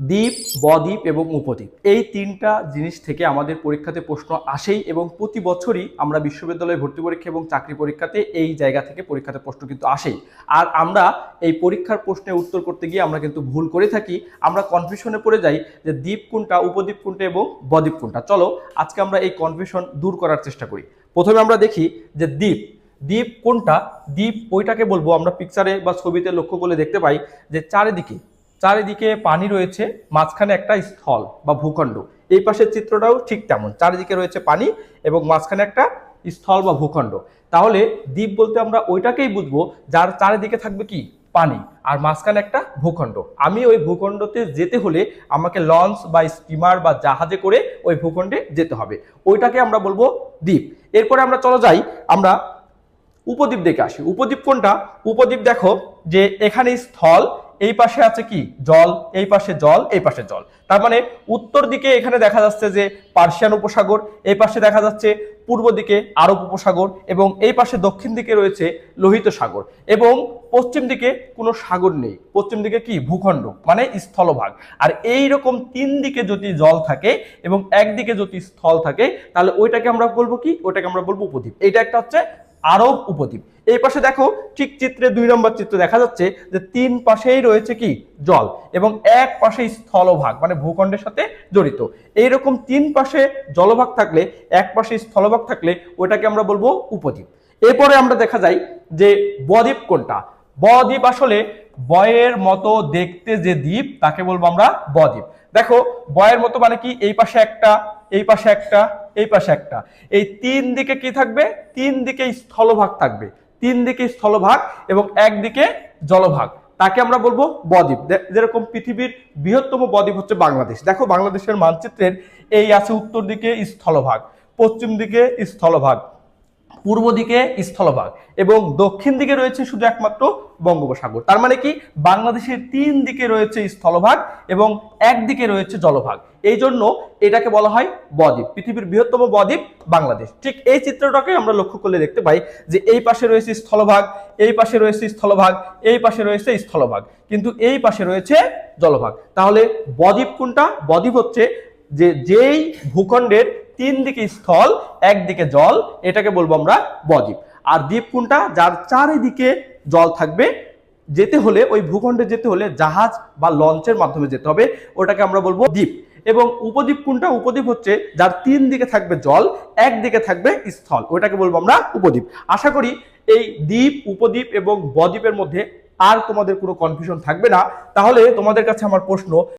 দ্বীপ, বদ্বীপ এবং উপদ্বীপ। এই তিনটা জিনিস থেকে আমাদের পরীক্ষাতে প্রশ্ন আসেই এবং প্রতি বছরই আমরা বিশ্ববিদ্যালয়ে ভর্তি পরীক্ষা এবং চাকরি পরীক্ষাতে এই জায়গা থেকে পরীক্ষাতে প্রশ্ন কিন্তু আসেই। আর আমরা এই পরীক্ষার প্রশ্নে উত্তর করতে গিয়ে আমরা কিন্তু ভুল করে থাকি। আমরা কনফিউশনে পড়ে যাই যে দ্বীপ কোনটা, উপদ্বীপ কোনটা এবং বদ্বীপ কোনটা। চলো, আজকে আমরা এই কনফিউশন দূর করার চেষ্টা করি। প্রথমে আমরা দেখি যে দ্বীপ দ্বীপ কোনটা? দ্বীপ ওইটাকে বলব আমরা পিকচারে বা ছবিতে লক্ষ্য করলে দেখতে পাই যে চারিদিকে চারিদিকে পানি রয়েছে, মাঝখানে একটা স্থল বা ভূখণ্ড। এই পাশের চিত্রটাও ঠিক তেমন। চারিদিকে রয়েছে পানি এবং মাঝখানে একটা স্থল বা ভূখণ্ড। তাহলে দ্বীপ বলতে আমরা ওইটাকেই বুঝব, যার চারিদিকে থাকবে কি? পানি। আর মাঝখানে একটা ভূখণ্ড। আমি ওই ভূখণ্ডতে যেতে হলে আমাকে লঞ্চ বা স্টিমার বা জাহাজে করে ওই ভূখণ্ডে যেতে হবে। ওইটাকে আমরা বলব দ্বীপ। এরপরে আমরা চলো যাই, আমরা উপদ্বীপ দেখে আসি। উপদ্বীপ কোনটা? উপদ্বীপ দেখো যে এখানে স্থল এই পাশে আছে কি? জল, এই পাশে জল, এই পাশে জল। তার মানে উত্তর দিকে এখানে দেখা যাচ্ছে যে পার্সিয়ান উপসাগর, এই পাশে দেখা যাচ্ছে পূর্ব দিকে আরব উপসাগর এবং এই পাশে দক্ষিণ দিকে রয়েছে লোহিত সাগর এবং পশ্চিম দিকে কোনো সাগর নেই। পশ্চিম দিকে কি? ভূখণ্ড মানে স্থলভাগ। আর এই রকম তিন দিকে যদি জল থাকে এবং একদিকে যদি স্থল থাকে, তাহলে ওইটাকে আমরা বলব কি? ওইটাকে আমরা বলব উপদ্বীপ। এটা একটা হচ্ছে আরব উপদ্বীপ। এই পাশে দেখো, ঠিক চিত্রে দুই নম্বর চিত্র দেখা যাচ্ছে যে তিন পাশেই রয়েছে কি? জল এবং এক পাশে স্থলভাগ মানে ভূখণ্ডের সাথে জড়িত। এইরকম তিন পাশে জলভাগ থাকলে, এক পাশে স্থলভাগ থাকলে ওটাকে আমরা বলব উপদ্বীপ। এরপরে আমরা দেখা যায় যে বদ্বীপ কোনটা? বদ্বীপ আসলে বয়ের মতো দেখতে যে দ্বীপ, তাকে বলব আমরা বদ্বীপ। দেখো, বয়ের মতো মানে কি? এই পাশে একটা, এই পাশে একটা এই পাশে একটা। এই তিন দিকে কি থাকবে? তিন দিকে স্থলভাগ থাকবে। তিন দিকে স্থলভাগ এবং একদিকে জলভাগ। তাকে আমরা বলব বদ্বীপ। যেরকম পৃথিবীর বৃহত্তম বদ্বীপ হচ্ছে বাংলাদেশ। দেখো বাংলাদেশের মানচিত্রের এই আছে উত্তর দিকে স্থলভাগ, পশ্চিম দিকে স্থলভাগ। পূর্ব দিকে স্থলভাগ এবং দক্ষিণ দিকে রয়েছে শুধু একমাত্র বঙ্গোপসাগর। তার মানে কি? বাংলাদেশের তিন দিকে রয়েছে স্থলভাগ এবং একদিকে রয়েছে জলভাগ। এই জন্য এটাকে বলা হয় বদ্বীপ, পৃথিবীর বৃহত্তম বদ্বীপ বাংলাদেশ। ঠিক এই চিত্রটাকে আমরা লক্ষ্য করলে দেখতে পাই যে এই পাশে রয়েছে স্থলভাগ, এই পাশে রয়েছে স্থলভাগ, এই পাশে রয়েছে স্থলভাগ। কিন্তু এই পাশে রয়েছে জলভাগ। তাহলে বদ্বীপ কোনটা? বদ্বীপ হচ্ছে যে যেই ভূখণ্ডের তিন দিকে স্থল একদিকে জল, এটাকে বলব আমরা বদ্বীপ। আর দ্বীপ কোনটা? যার চারিদিকে জল থাকবে, যেতে হলে, ওই ভূখণ্ডে যেতে হলে জাহাজ বা লঞ্চের মাধ্যমে যেতে হবে, ওটাকে আমরা বলব দ্বীপ। এবং উপদ্বীপ কোনটা? উপদ্বীপ হচ্ছে যার তিন দিকে থাকবে জল একদিকে থাকবে স্থল, ওটাকে বলব আমরা উপদ্বীপ। আশা করি এই দ্বীপ, উপদ্বীপ এবং বদ্বীপের মধ্যে আর তোমাদের কোনো কনফিউশন থাকবে না। তাহলে তোমাদের কাছে আমার প্রশ্ন